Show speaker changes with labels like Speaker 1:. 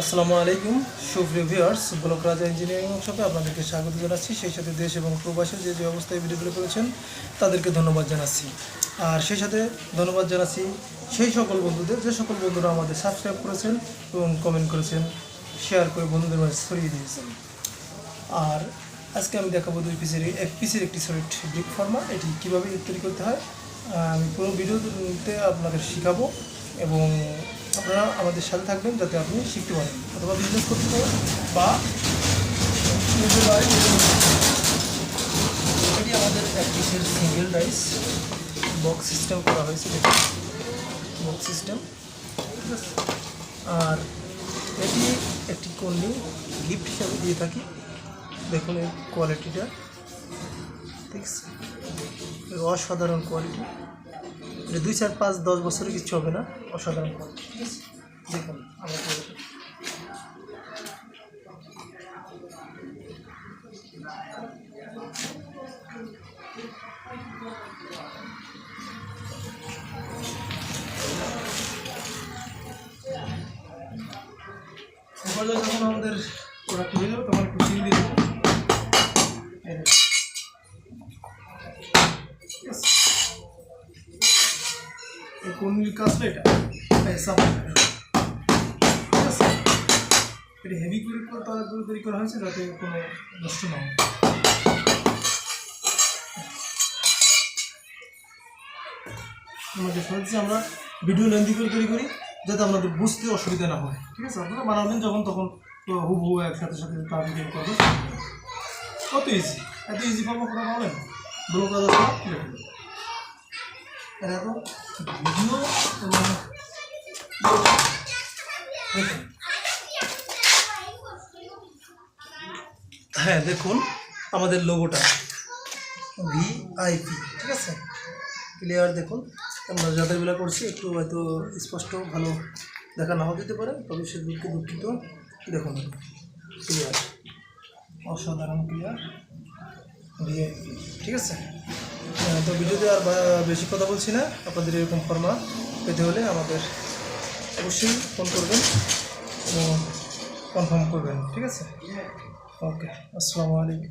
Speaker 1: আসসালামু আলাইকুম। সুপ্রিয় ভিউয়ার্স, ব্লক রাজা ইঞ্জিনিয়ারিং ওয়ার্কশপে আপনাদেরকে স্বাগত জানাচ্ছি। সেই সাথে দেশ এবং প্রবাসে যে যে অবস্থায় ভিডিওগুলো করেছেন, তাদেরকে ধন্যবাদ জানাচ্ছি। আর সেই সাথে ধন্যবাদ জানাচ্ছি সেই সকল বন্ধুদের, যে সকল বন্ধুরা আমাদের সাবস্ক্রাইব করেছেন এবং কমেন্ট করেছেন শেয়ার করে বন্ধুদের মাঝে ছড়িয়ে দিয়েছেন। আর আজকে আমি দেখাবো দুই পিসের এক পিসের একটি সলিড ব্রিক ফর্মা এটি কীভাবে তৈরি করতে হয় আমি পুরো ভিডিওতে আপনাদের শেখাবো এবং আপনারা আমাদের সাথে থাকবেন যাতে আপনি শিখতে পারেন। অথবা বিজনেস করতে পারেন বা এটি আমাদের এক পিসের সিঙ্গেল রাইস বক্স সিস্টেম করা হয়েছে দেখুন। বক্স সিস্টেম ঠিক আর এটি একটি কর্নি গিফট হিসাবে দিয়ে থাকি। দেখুন এর কোয়ালিটিটা ঠিক আছে? অসাধারণ কোয়ালিটি এটা দুই চার পাঁচ দশ বছরে কিছু হবে না, অসাধারণ। দেখুন যখন আমাদের প্রোডাক্ট হয়ে তখন একটু দিয়ে দেবো। কর্মীর কাজটা এটা। সাপোর্ট ঠিক আছে? এটা হেভি করে করে তৈরি করা হয়েছে যাতে কোনো নষ্ট না হয়। আমাদের হচ্ছে আমরা ভিডিও লেন্দি করে তৈরি করি, যাতে আপনাদের বুঝতে অসুবিধা না হয়। ঠিক আছে? আপনারা বানাবেন যখন, তখন হুবহু একসাথে সাথে তার ভিডিও করবেন কত ইজি এত ইজি পাবো কোনো বলেন? ব্লগ করা হ্যাঁ দেখুন আমাদের লোগোটা ভিআইপি ঠিক আছে? ক্লিয়ার দেখুন। আমরা যাদের বেলা করছি, একটু হয়তো স্পষ্ট, ভালো দেখা নাও দিতে পারে, তবে সে দুঃখে দুঃখিত। দেখুন ক্লিয়ার অসাধারণ ক্লিয়ার ভিআইপি ঠিক আছে? তো ভিডিওতে আর বেশি কথা বলছি না। আপনাদের এরকম ফর্মা পেতে হলে আমাদের অবশ্যই ফোন করবেন এবং কনফার্ম করবেন, ঠিক আছে? ওকে আসসালামু আলাইকুম।